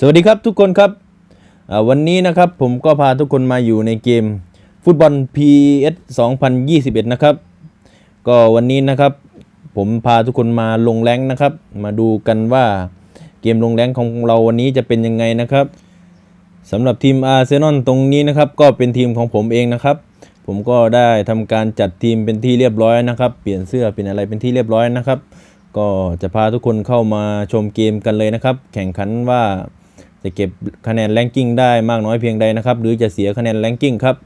สวัสดีครับทุกคนครับวันนี้นะครับผมก็พาทุกคนมาอยู่ในเกมฟุตบอล PS 2021 นะครับ ก็วันนี้นะครับ ผมพาทุกคนมาลงแรงนะครับ มาดูกันว่าเกมลงแรงของเราวันนี้จะเป็นยังไงนะครับสำหรับทีมอาร์เซนอลตรงนี้นะครับ ก็เป็นทีมของผมเองนะครับ ผมก็ได้ทำการจัดทีมเป็นที่เรียบร้อยนะครับ เปลี่ยนเสื้อเป็นอะไรเป็นที่เรียบร้อยนะครับ ก็จะพาทุกคนเข้ามาชมเกมกันเลยนะครับ แข่งขันว่า จะเก็บคะแนนแรงกิ้งได้มากน้อยเพียงใดนะครับ หรือจะเสียคะแนนแรงกิ้งครับ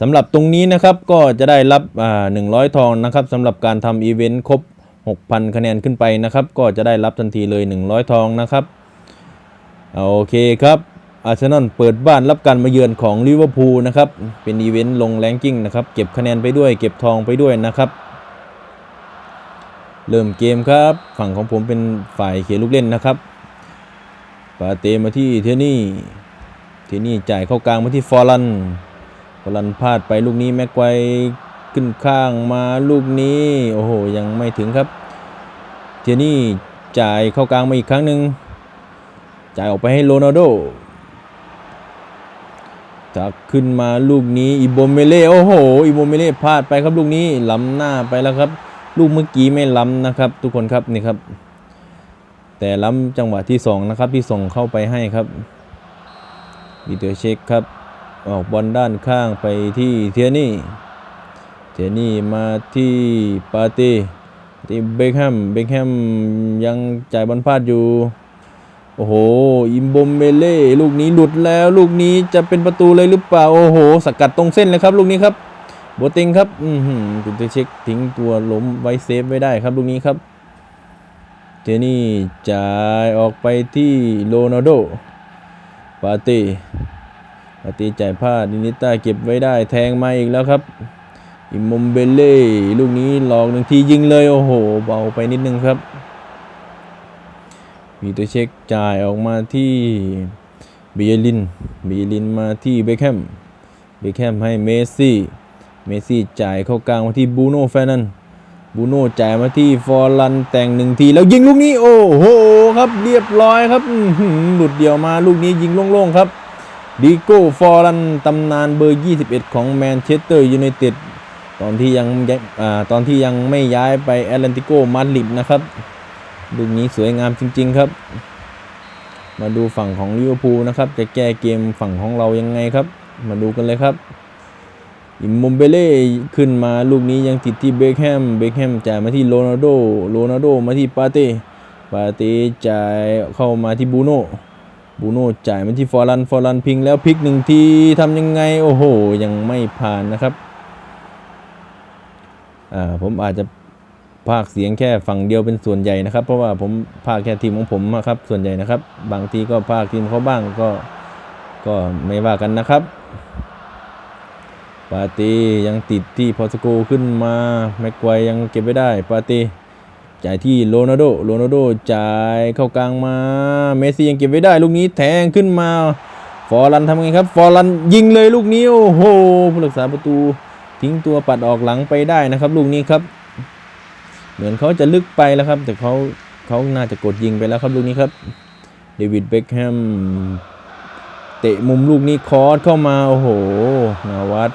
สำหรับตรงนี้นะครับก็จะได้รับอ่า100 ทองนะครับสำหรับการทำอีเวนต์ครบ 6,000 คะแนนขึ้นไปนะครับ ก็จะได้รับทันทีเลย 100 ทองนะครับโอเคครับอาร์เซนอลเปิดบ้านรับการมาเยือนของลิเวอร์พูลนะครับเป็นอีเวนต์ลงแรงกิ้งนะครับเก็บคะแนนไปด้วย เก็บทองไปด้วยนะครับเริ่มเกมครับ ฝั่งของผมเป็นฝ่ายเขียนลูกเล่นนะครับ ปาเตมาที่เทนี่เทนี่จ่ายเข้ากลางมาที่ฟอร์ลันฟอร์ลันพลาดไปลูกนี้แม็กไกวขึ้นข้างมาลูกนี้โอ้โหยังไม่ถึงครับ เทนี่จ่ายเข้ากลางมาอีกครั้งหนึ่งจ่ายออกไปให้โรนัลโดจากขึ้นมาลูกนี้อิโบเมเล่โอ้โหอิโบเมเล่พลาดไปครับลูกนี้ล้ำหน้าไปแล้วครับ ลูกเมื่อกี้ไม่ล้ำนะครับ ทุกคนครับนี่ครับ แต่ล้ำจังหวะที่สองนะครับ ที่ส่งเข้าไปให้ครับวีเตอร์เช็คครับ ออกบอลด้านข้างไปที่เทียนี่ เทียนี่มาที่ปาต้ที่เบคแฮม เบคแฮมยังจ่ายบอลพลาดอยู่ โอ้โห อิมบมเบเล่ลูกนี้หลุดแล้ว ลูกนี้จะเป็นประตูเลยหรือเปล่า โอ้โห สกัดตรงเส้นเลยครับ ลูกนี้ครับโบติงครับ อือหือคุณจะเช็คทิ้งตัวล้มไว้เซฟไว้ได้ครับ ลูกนี้ครับ จนี่จ่ายออกไปที่โรนัลโดปาต้ปาต้จ่ายพลาดดินิต้าเก็บไว้ได้แทงมาอีกแล้วครับ อิมมมเบเล่ลูกนี้หลอกหนึ่งทียิงเลย โอ้โห เบาไปนิดนึงครับ มีตัวเช็คจ่ายออกมาที่เบียลินเบียลินมาที่เบคแฮมเบคแฮมให้เมสซี่ เมสซี่จ่ายเข้ากลางมาที่บูโน่แฟนัน บูโน่จ่ายมาที่ฟอร์ลันแต่งหนึ่งทีแล้วยิงลูกนี้ โอ้โหครับเรียบร้อยครับหลุดเดี่ยวมาลูกนี้ยิงโล่งๆครับดิโก้ฟอร์ลันตำนานเบอร์ 21 ของแมนเชสเตอร์ยูไนเต็ดตอนที่ยังอ่าตอนที่ยังไม่ย้ายไปแอตแลนติโกมาดริดนะครับลูกนี้สวยงามจริง ๆครับ มาดูฝั่งของลิเวอร์พูลนะครับ จะแก้เกมฝั่งของเรายังไงครับ มาดูกันเลยครับ อิมมมเบเล่ขึ้นมาลูกนี้ยังติดที่เบคแฮม เบคแฮมจ่ายมาที่โรนัลโด โรนัลโดมาที่ปาเต้ ปาเต้จ่ายเข้ามาที่บูโน่ บูโน่จ่ายมาที่ฟอร์ลัน ฟอร์ลันพิงแล้วพลิกหนึ่งทีทำยังไง โอ้โห ยังไม่ผ่านนะครับ อ่า ผมอาจจะภาคเสียงแค่ฝั่งเดียวเป็นส่วนใหญ่นะครับ เพราะว่าผมภาคแค่ทีมของผมนะครับ ส่วนใหญ่นะครับ บางทีก็ภาคทีมเขาบ้างก็ ก็ไม่ว่ากันนะครับ ปาต้ยังติดที่พอสโกขึ้นมาแม็กไกวยังเก็บไว้ได้ปาต้จ่ายที่โรนัลโดโรนัลโดจ่ายเข้ากลางมาเมสซี่ยังเก็บไว้ได้ ลูกนี้แทงขึ้นมา ฟอรันทำไงครับ ฟอรันยิงเลยลูกนี้โอ้โหผู้รักษาประตูทิ้งตัวปัดออกหลังไปได้นะครับ ลูกนี้ครับ เหมือนเขาจะลึกไปแล้วครับ แต่เขาเขาน่าจะกดยิงไปแล้วครับลูกนี้ครับเดวิดเบคแฮมเตะมุมลูกนี้คอร์สเข้ามาโอ้โหนาวัด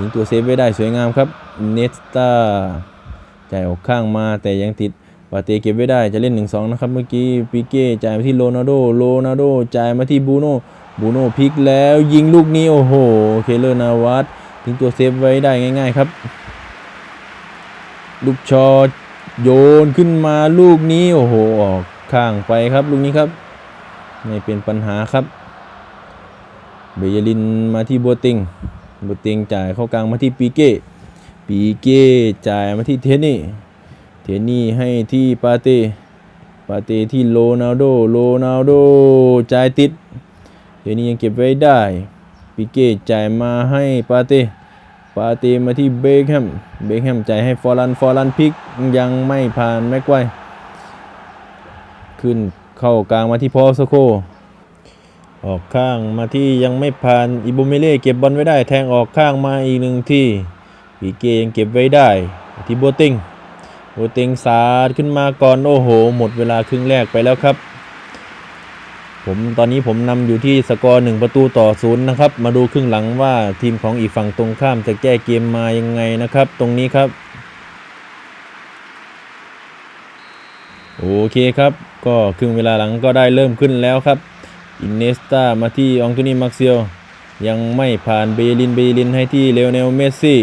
ถึงตัวเซฟไว้ได้สวยงามครับเนสตาจ่ายออกข้างมาแต่ยังติดปาเตเก็บไว้ได้จะเล่น 1-2 นะครับ เมื่อกี้ปิเก้จ่ายมาที่โรนัลโดโรนัลโดจ่ายมาที่บูโน่บูโน่พลิกแล้วยิงลูกนี้ โอ้โห เคเลอร์นาวัดถึงตัวเซฟไว้ได้ง่ายๆครับ ลูกชอโยนขึ้นมาลูกนี้ โอ้โห ออกข้างไปครับ ลูกนี้ครับ ไม่เป็นปัญหาครับ เบยลินมาที่บัวติง บัวติงจ่ายเข้ากลางมาที่ปีเก้ปีเก้จ่ายมาที่เทนนี่เทนนี่ให้ที่ปาเต้ปาเต้ที่โรนัลโดโรนัลโดจ่ายติดเทนนี่ยังเก็บไว้ได้ปีเก้จ่ายมาให้ปาเต้ปาเต้มาที่เบคแฮมเบคแฮมจ่ายให้ฟอร์ลันฟอร์ลันพลิกยังไม่ผ่านแม็กไวขึ้นเข้ากลางมาที่พอสโค ออกข้างมาที่ยังไม่ผ่านอิบูเมเล่เก็บบอลไว้ได้ แทงออกข้างมาอีกหนึ่งที่ปีเกยังเก็บไว้ได้ที่โบติงโบติงสาดขึ้นมาก่อนโอ้โห หมดเวลาครึ่งแรกไปแล้วครับ ผมตอนนี้ผมนำอยู่ที่สกอร์หนึ่งประตูต่อศูนย์นะครับ มาดูครึ่งหลังว่าทีมของอีกฝั่งตรงข้ามจะแก้เกมมายังไงนะครับ ตรงนี้ครับ โอเคครับ ก็ครึ่งเวลาหลังก็ได้เริ่มขึ้นแล้วครับ อินเนสตามาที่อองโตนีมาร์เซียลยังไม่ผ่านเบลินเบลินให้ที่เลโอเนลเมสซี่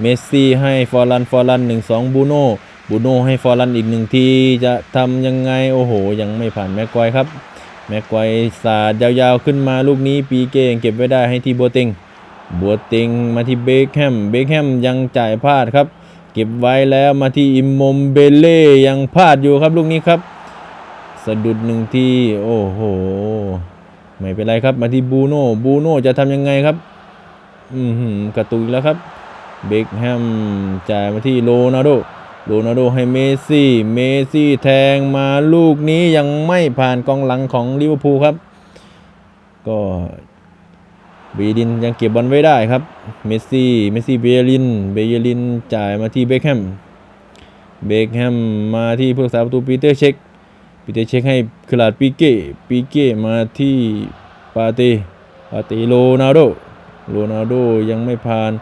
เมสซี่ให้ฟอร์ลันฟอร์ลัน1-2บูโน่บูโน่ให้ฟอร์ลันอีกหนึ่งทีจะทำยังไงโอ้โห ยังไม่ผ่านแม็กควายครับ แม็กควายสาดยาวๆขึ้นมาลูกนี้ปีเก้ยังเก็บไว้ได้ให้ที่บัวเต็งบัวเต็งมาที่เบคแฮมเบคแฮมยังจ่ายพลาดครับ เก็บไว้แล้วมาที่อิมมมเบเล่ยังพลาดอยู่ครับลูกนี้ครับ สะดุดหนึ่งทีโอ้โห ไม่เป็นไรครับ มาที่บูโน่บูโน่จะทำยังไงครับ อือหือกระตุกอีกแล้วครับ เบคแฮมจ่ายมาที่โรนัลโดโรนัลโดให้เมสซี่ เมสซี่แทงมาลูกนี้ยังไม่ผ่านกองหลังของลิเวอร์พูลครับ ก็บีดินยังเก็บบอลไว้ได้ครับ เมสซี่ เมสซี่เบยลิน เบยลินจ่ายมาที่เบคแฮม เบคแฮมมาที่ผู้รักษาประตูปีเตอร์เช็ค ปีเตเช็คให้คลาดปีเก้ปีเก้มาที่ปาเตปาเตโรนัลโดโรนัลโดยังไม่ผ่าน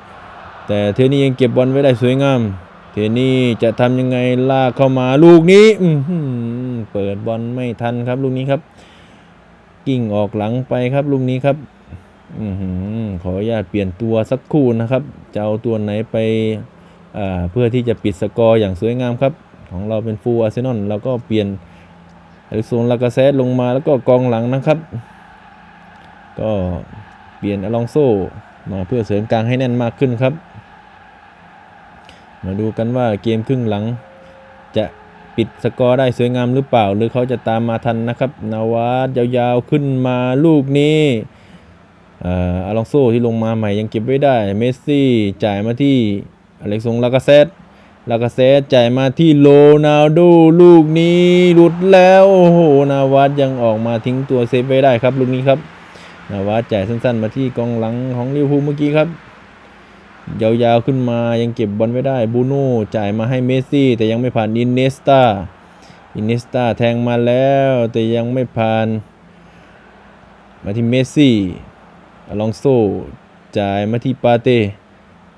แต่เทนี่ยังเก็บบอลไว้ได้สวยงาม เทนี่จะทำยังไงลากเข้ามาลูกนี้เปิดบอลไม่ทันครับลูกนี้ครับ กิ่งออกหลังไปครับลูกนี้ครับอขออนุญาตเปลี่ยนตัวสักครู่นะครับ จะเอาตัวไหนไปเพื่อที่จะปิดสกอร์อย่างสวยงามครับ ของเราเป็นฟูลอาร์เซนอลเราก็เปลี่ยน ลิโซนลากาเซตลงมาแล้วก็กองหลังนะครับ ก็เปลี่ยนอลองโซมาเพื่อเสริมกลางให้แน่นมากขึ้นครับ มาดูกันว่าเกมครึ่งหลัง จะปิดสกอร์ได้สวยงามหรือเปล่า หรือเขาจะตามมาทันนะครับ นาวัดยาวๆขึ้นมาลูกนี้อ่าอลองโซที่ลงมาใหม่ยังเก็บไว้ได้ เมสซี่จ่ายมาที่อเล็กซงลากาเซต ลากาเซตจ่ายมาที่โรนัลโดลูกนี้หลุดแล้วโอ้โหนาวัดยังออกมาทิ้งตัวเซฟไว้ได้ครับลูกนี้ครับนาวัดจ่ายสั้นๆ มาที่กองหลังของลิเวอร์พูลเมื่อกี้ครับยาวๆขึ้นมายังเก็บบอลไว้ได้บูโน่จ่ายมาให้เมสซี่ แต่ยังไม่ผ่านอินเนสตาอินเนสตาแทงมาแล้ว แต่ยังไม่ผ่าน มาที่เมสซี่อลองโซจ่ายมาที่ปาเต้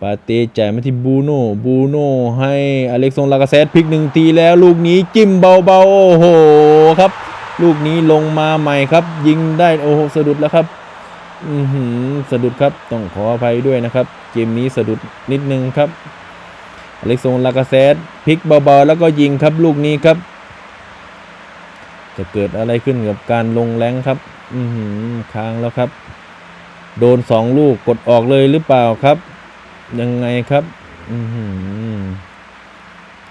ปาเต้จ่ายมาที่บูโน่บูโน่ให้อเล็กซงลากาเซตพลิกหนึ่งทีแล้วลูกนี้จิ้มเบาๆ โอ้โหครับ ลูกนี้ลงมาใหม่ครับ ยิงได้โอ้โหสะดุดแล้วครับ อือหือสะดุดครับต้องขออภัยด้วยนะครับ เกมนี้สะดุดนิดนึงครับ อเล็กซงลากาเซตพลิกเบาๆ แล้วก็ยิงครับลูกนี้ครับ จะเกิดอะไรขึ้นกับการลงแรงครับ อือหือค้างแล้วครับ โดนสองลูกกดออกเลยหรือเปล่าครับ ยังไงครับ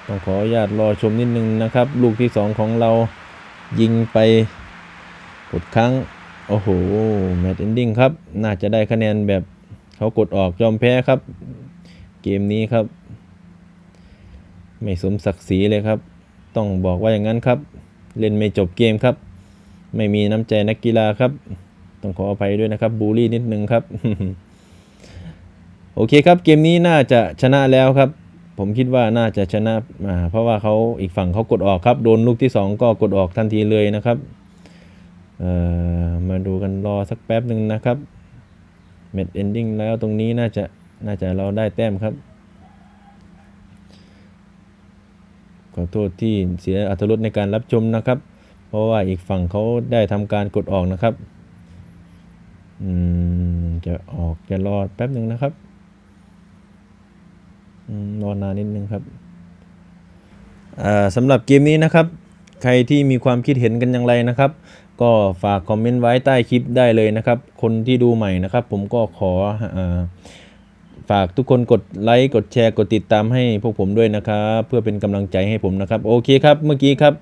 ต้องขออนุญาตรอชมนิดนึงนะครับ ลูกที่สองของเรายิงไปกดค้างโอ้โหแมตช์เอนดิ้งครับ น่าจะได้คะแนนแบบเขากดออกยอมแพ้ครับ เกมนี้ครับ ไม่สมศักดิ์ศรีเลยครับ ต้องบอกว่าอย่างนั้นครับ เล่นไม่จบเกมครับ ไม่มีน้ำใจนักกีฬาครับ ต้องขออภัยด้วยนะครับ บูลลี่นิดนึงครับ โอเคครับเกมนี้น่าจะชนะแล้วครับ ผมคิดว่าน่าจะชนะอ่าเพราะว่าเขาอีกฝั่งเขากดออกครับ โดนลูกที่สองก็กดออกทันทีเลยนะครับมาดูกันรอสักแป๊บหนึ่งนะครับเมดเอนดิ้งแล้วตรงนี้น่าจะน่าจะเราได้แต้มครับ ขอโทษที่เสียอัตรสในการรับชมนะครับ เพราะว่าอีกฝั่งเขาได้ทำการกดออกนะครับจะออกจะรอแป๊บหนึ่งนะครับ รอนานนิดนึงครับสำหรับเกมนี้นะครับ ใครที่มีความคิดเห็นกันอย่างไรนะครับ ก็ฝากคอมเมนต์ไว้ใต้คลิปได้เลยนะครับ คนที่ดูใหม่นะครับ ผมก็ขออฝากทุกคนกดไลค์กดแชร์กดติดตามให้พวกผมด้วยนะครับ เพื่อเป็นกำลังใจให้ผมนะครับ โอเคครับ เมื่อกี้ครับ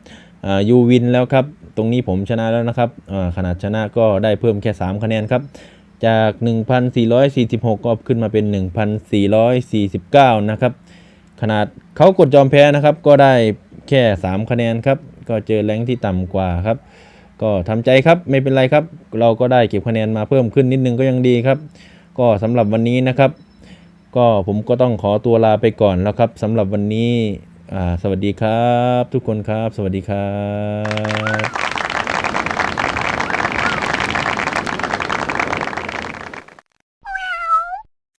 ยูวินแล้วครับ ตรงนี้ผมชนะแล้วนะครับขนาดชนะก็ได้เพิ่มแค่ 3 คะแนนครับ จาก 1,446 ก็ขึ้นมาเป็น 1,449 นะครับ ขนาดเขากดยอมแพ้นะครับ ก็ได้แค่ 3 คะแนนครับ ก็เจอแรงที่ต่ำกว่าครับ ก็ทำใจครับไม่เป็นไรครับ เราก็ได้เก็บคะแนนมาเพิ่มขึ้นนิดนึงก็ยังดีครับ ก็สำหรับวันนี้นะครับ ก็ผมก็ต้องขอตัวลาไปก่อนแล้วครับสำหรับวันนี้อ่าสวัสดีครับ ทุกคนครับ สวัสดีครับ